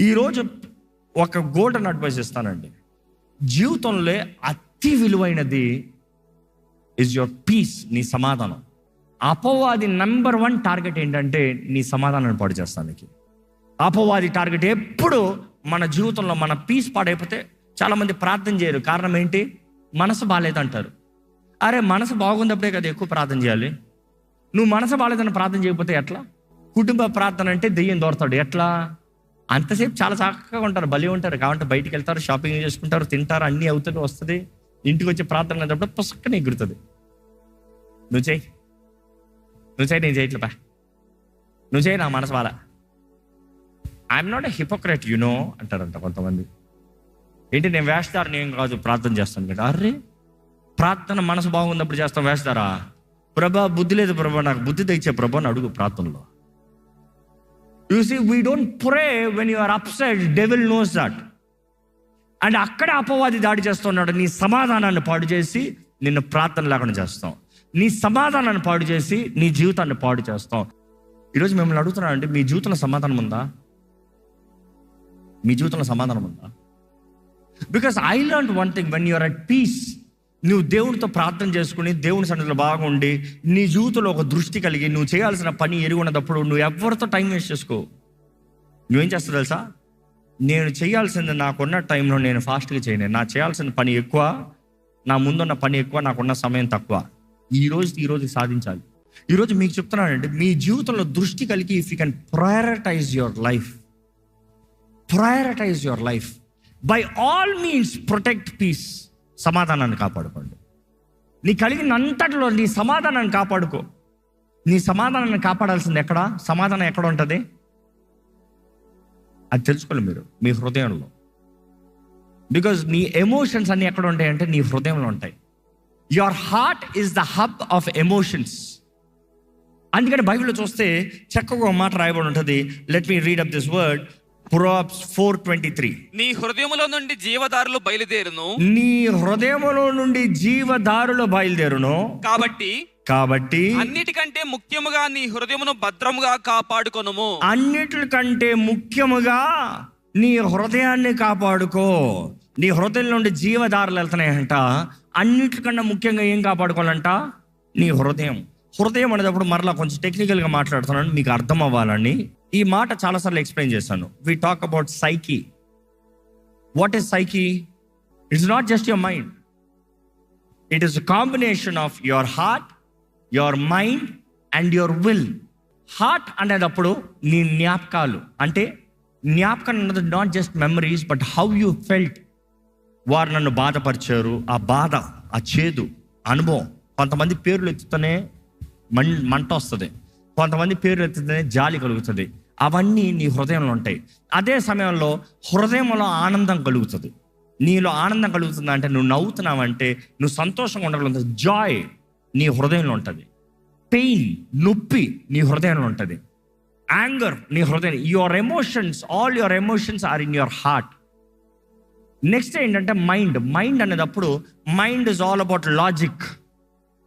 ఈరోజు ఒక golden advice ఇస్తానండి. జీవితంలో అతి విలువైనది ఇస్ యువర్ పీస్ నీ సమాధానం. అపవాది నెంబర్ వన్ టార్గెట్ ఏంటంటే నీ సమాధానాన్ని పాడు చేస్తానికి. అపవాది టార్గెట్ ఎప్పుడు మన జీవితంలో మన పీస్ పాడైపోతే చాలామంది ప్రార్థన చేయరు. కారణం ఏంటి? మనసు బాగాలేదంటారు అరే మనసు బాగుందప్పుడే కదా ఎక్కువ ప్రార్థన చేయాలి. నువ్వు మనసు బాగాలేదని ప్రార్థన చేయకపోతే ఎట్లా? కుటుంబ ప్రార్థన అంటే దెయ్యం దోరతాడు. ఎట్లా? అంతసేపు చాలా చక్కగా ఉంటారు బలి ఉంటారు. కాబట్టి బయటికి వెళ్తారు షాపింగ్ చేసుకుంటారు తింటారు అన్నీ అవుతుంది వస్తుంది. ఇంటికి వచ్చి ప్రార్థన అనేటప్పుడు పుస్తకం ఎగురుతుంది. నువ్వు చేయి నువ్వు చేయి నేను చేయట్లేపా నువ్వు చేయి నా మనసు వాళ్ళ I'm not a hypocrite you know అంటారంట కొంతమంది. ఏంటి నేను వేస్తారని ఏం కాదు ప్రార్థన చేస్తాను కదా. అరే ప్రార్థన మనసు బాగున్నప్పుడు చేస్తాం వేస్తారా ప్రభా బుద్ధి లేదు ప్రభా నాకు బుద్ధి తెచ్చే ప్రభా అని అడుగు ప్రార్థనలో. You see we don't pray when you are upset devil knows that and అక్కడే అపవాది దాడి చేస్తున్నాడు. నీ సమాధానాన్ని పాడు చేసి నిన్ను ప్రార్థన లేకుండా చేస్తాం. నీ సమాధానాన్ని పాడు చేసి నీ జీవితాన్ని పాడు చేస్తాం. ఈరోజు మిమ్మల్ని అడుగుతున్నాను అంటే మీ జీవితంలో సమాధానం ఉందా? మీ జీవితంలో సమాధానం ఉందా? Because I learn one thing when you're at peace నువ్వు దేవునితో ప్రార్థన చేసుకుని దేవుని సన్నిధిలో బాగుండి నీ జీవితంలో ఒక దృష్టి కలిగి నువ్వు చేయాల్సిన పని ఎరుగున్నప్పుడు నువ్వు ఎవరితో టైం వేస్ట్ చేసుకో. నువ్వేం చేస్తావు తెలుసా? నేను చేయాల్సింది నాకున్న టైంలో నేను ఫాస్ట్గా చేయను. నా చేయాల్సిన పని ఎక్కువ నా ముందున్న పని ఎక్కువ నాకున్న సమయం తక్కువ. ఈ రోజు ఈ రోజు సాధించాలి. ఈరోజు మీకు చెప్తున్నానండి మీ జీవితంలో దృష్టి కలిగి if you can prioritise your life prioritise your life by all means protect peace సమాధానాన్ని కాపాడుకోండి. నీ కలిగిన అంతటిలో నీ సమాధానాన్ని కాపాడుకో. నీ సమాధానాన్ని కాపాడాల్సింది ఎక్కడ? సమాధానం ఎక్కడ ఉంటుంది? అది తెలుసుకోండి మీరు మీ హృదయంలో. బికాజ్ నీ ఎమోషన్స్ అన్నీ ఎక్కడ ఉంటాయంటే నీ హృదయంలో ఉంటాయి. Your heart is the hub of emotions అందుకని బైబిల్లో చూస్తే చక్కగా ఒక మాట రాయబడి ఉంటుంది. Let me read up this word Proverbs four twenty three నీ హృదయములో నుండి జీవదారులు బయలుదేరును. నీ హృదయములో నుండి జీవదారులు బయలుదేరును. కాబట్టి కాబట్టి అన్నిటికంటే ముఖ్యముగా నీ హృదయమును భద్రముగా కాపాడుకొనుము. అన్నిటికంటే ముఖ్యముగా నీ హృదయాన్ని కాపాడుకో. నీ హృదయం నుండి జీవదారులు వెళ్తున్నాయంట. అన్నిటికన్నా ముఖ్యంగా ఏం కాపాడుకోవాలంట? నీ హృదయం. హృదయం అనేటప్పుడు మరలా కొంచెం టెక్నికల్గా మాట్లాడుతున్నాను. మీకు అర్థం అవ్వాలని ఈ మాట చాలాసార్లు ఎక్స్ప్లెయిన్ చేశాను. We talk about psyche what is psyche it's not just your mind it is combination of your heart your mind and your will heart అనేటప్పుడు నీ జ్ఞాపకాలు. అంటే జ్ఞాపకం అన్నది not just memories but how you felt వారు నన్ను బాధపరిచారు. ఆ బాధ ఆ చేదు అనుభవం. కొంతమంది పేర్లు ఎత్తుతూనే మంట వస్తుంది. కొంతమంది పేర్లు ఎత్తుతూనే జాలి కలుగుతుంది. అవన్నీ నీ హృదయంలో ఉంటాయి. అదే సమయంలో హృదయంలో ఆనందం కలుగుతుంది. నీలో ఆనందం కలుగుతుంది అంటే నువ్వు నవ్వుతున్నావంటే నువ్వు సంతోషంగా ఉండగలుగుతుంది జాయ్ నీ హృదయంలో ఉంటుంది. పెయిన్ నొప్పి నీ హృదయంలో ఉంటుంది. యాంగర్ నీ హృదయం your emotions all your emotions are in your heart next ఏంటంటే మైండ్. మైండ్ అనేటప్పుడు mind is all about logic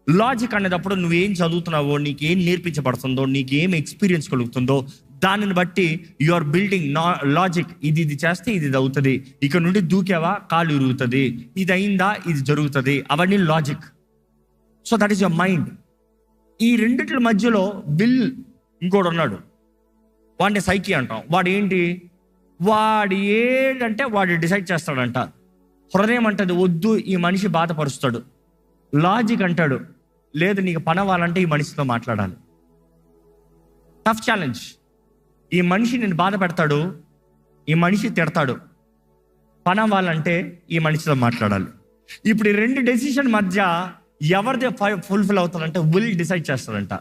logic అనేటప్పుడు నువ్వేం చదువుతున్నావో నీకు నేర్పించబడుతుందో నీకు ఎక్స్పీరియన్స్ కలుగుతుందో దానిని బట్టి యు ఆర్ బిల్డింగ్ నా లాజిక్ ఇది ఇది చేస్తే ఇది ఇది అవుతుంది. ఇక్కడ నుండి దూకేవా? కాలు ఇరుగుతుంది. ఇది అయిందా? ఇది జరుగుతుంది. అవన్నీ logic so that is your mind ఈ రెండిట్ల మధ్యలో బిల్ ఇంకోడు ఉన్నాడు. వాడిని సైకి అంటాం. వాడు ఏంటి? వాడు ఏంటంటే వాడు డిసైడ్ చేస్తాడంట. హృదయం అంటది వద్దు ఈ మనిషి బాధపరుస్తాడు. లాజిక్ అంటాడు లేదు నీకు పని అవ్వాలంటే ఈ మనిషితో మాట్లాడాలి. టఫ్ ఛాలెంజ్ ఈ మనిషి నేను బాధ పెడతాడు ఈ మనిషి తిడతాడు. పని అవ్వాలంటే ఈ మనిషితో మాట్లాడాలి. ఇప్పుడు ఈ రెండు డెసిషన్ మధ్య ఎవరిది ఫుల్ఫిల్ అవుతారంటే విల్ డిసైడ్ చేస్తారంట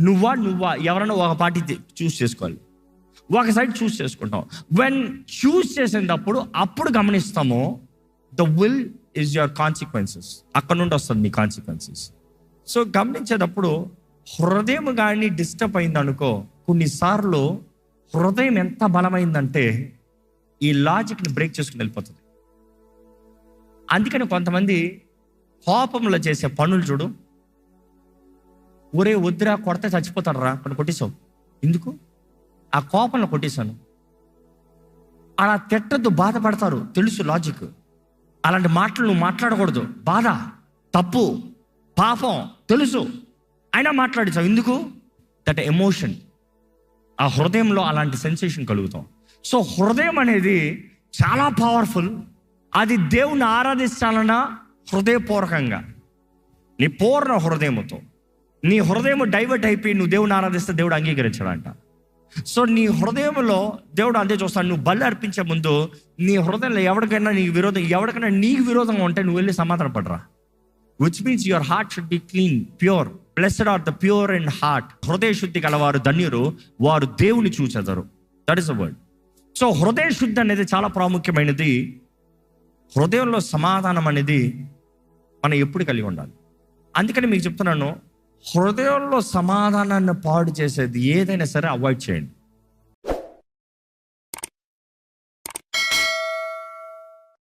నువ్వా నువ్వా ఎవరైనా ఒక పార్టీ చూస్ చేసుకోవాలి. ఒక సైడ్ చూస్ చేసుకుంటాం. వెన్ చూస్ చేసేటప్పుడు అప్పుడు గమనిస్తాము the will is your consequences అక్కడ నుండి వస్తుంది నీ కాన్సిక్వెన్సెస్ సో గమనించేటప్పుడు హృదయం కానీ డిస్టర్బ్ అయింది అనుకో కొన్నిసార్లు హృదయం ఎంత బలమైందంటే ఈ లాజిక్ని బ్రేక్ చేసుకుని వెళ్ళిపోతుంది. అందుకని కొంతమంది కోపంలో చేసే పనులు చూడు. ఒరే వద్దురా కొడితే చచ్చిపోతాడు రా కొన్ని కొట్టేశావు. ఎందుకు? ఆ కోపంలో కొట్టేశాను. అలా తిట్టద్దు బాధపడతారు. తెలుసు లాజిక్. అలాంటి మాటలు నువ్వు మాట్లాడకూడదు. బాధ తప్పు పాపం తెలుసు. అయినా మాట్లాడించావు ఎందుకు? That emotion. ఆ హృదయంలో అలాంటి సెన్సేషన్ కలుగుతాం. సో హృదయం అనేది చాలా పవర్ఫుల్ అది దేవుని ఆరాధించాలన్నా హృదయపూర్వకంగా. నీ పూర్ణ హృదయముతో. నీ హృదయం డైవర్ట్ అయిపోయి నువ్వు దేవుని ఆరాధిస్తే దేవుడు అంగీకరించాడంట. సో నీ హృదయంలో దేవుడు అంతే చూస్తాడు నువ్వు బలి అర్పించే ముందు నీ హృదయంలో ఎవరికైనా నీకు విరోధం ఎవరికైనా నీకు విరోధంగా ఉంటే నువ్వు వెళ్ళి సమాధానపడరా. Which means your heart should be clean pure blessed are the pure and heart హృదయ శుద్ధి గలవారు ధన్యురు వారు దేవుని చూచెదరు. That is a word so హృదయ శుద్ధి అనేది చాలా ప్రాముఖ్యమైనది. హృదయంలో సమాధానం అనేది మనం ఎప్పుడు కలిగి ఉండాలి. అందుకని మీకు చెప్తున్నాను. హృదయంలో సమాధానాన్ని పాడు చేసేది ఏదైనా సరే అవాయిడ్ చేయండి.